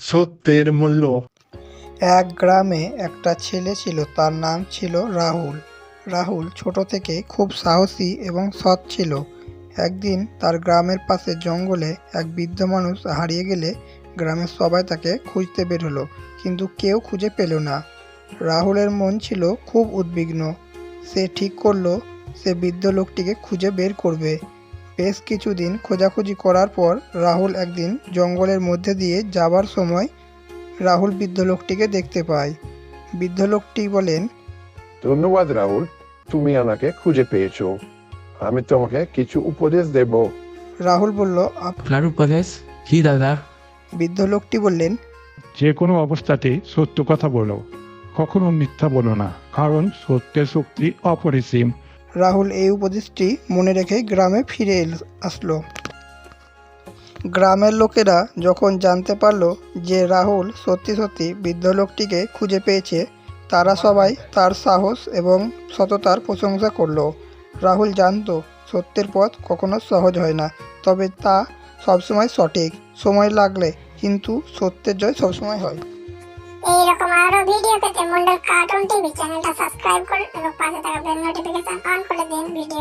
সত্যের মূল্য। এক গ্রামে একটা ছেলে ছিল, তার নাম ছিল রাহুল। রাহুল ছোট থেকে খুব সাহসী এবং সৎ ছিল। একদিন তার গ্রামের পাশে জঙ্গলে এক বৃদ্ধ মানুষ হারিয়ে গেলে গ্রামের সবাই তাকে খুঁজতে বের হলো, কিন্তু কেউ খুঁজে পেল না। রাহুলের মন ছিল খুব উদ্বিগ্ন। সে ঠিক করল, সে বৃদ্ধ লোকটিকে খুঁজে বের করবে। বেশ কিছুদিন খোঁজাখুঁজি করার পর রাহুল একদিন জঙ্গলের মধ্যে দিয়ে যাবার সময় রাহুল বৃদ্ধ লোকটিকে দেখতে পায়। বৃদ্ধ লোকটি বলেন ধন্যবাদ রাহুল তুমি আমাকে খুঁজে পেয়েছ। আমি তোমাকে কিছু উপদেশ দেব। রাহুল বলল আপনার উপদেশ? কি দাদা? বৃদ্ধ লোকটি বললেন যে কোনো অবস্থাতেই সত্য কথা বলো কখনো মিথ্যা বলো না কারণ সত্যের শক্তি অপরিসীম। রাহুল এই উপদেশটি মনে রেখে গ্রামে ফিরে আসলো। গ্রামের লোকেরা যখন জানতে পারল যে রাহুল সত্যি সত্যি বৃদ্ধ লোকটিকে খুঁজে পেয়েছে, তারা সবাই তার সাহস এবং সততার প্রশংসা করল। রাহুল জানতো সত্যের পথ কখনো সহজ হয় না, তবে তা সবসময় সঠিক, সময় লাগলে কিন্তু সত্যের জয় সবসময় হয়। এইরকম আরও ভিডিও টিভি চ্যানেলটা সাবস্ক্রাইব করুন এবং পাশে থাকা বেল নোটিফিকেশন অন করে দিন ভিডিও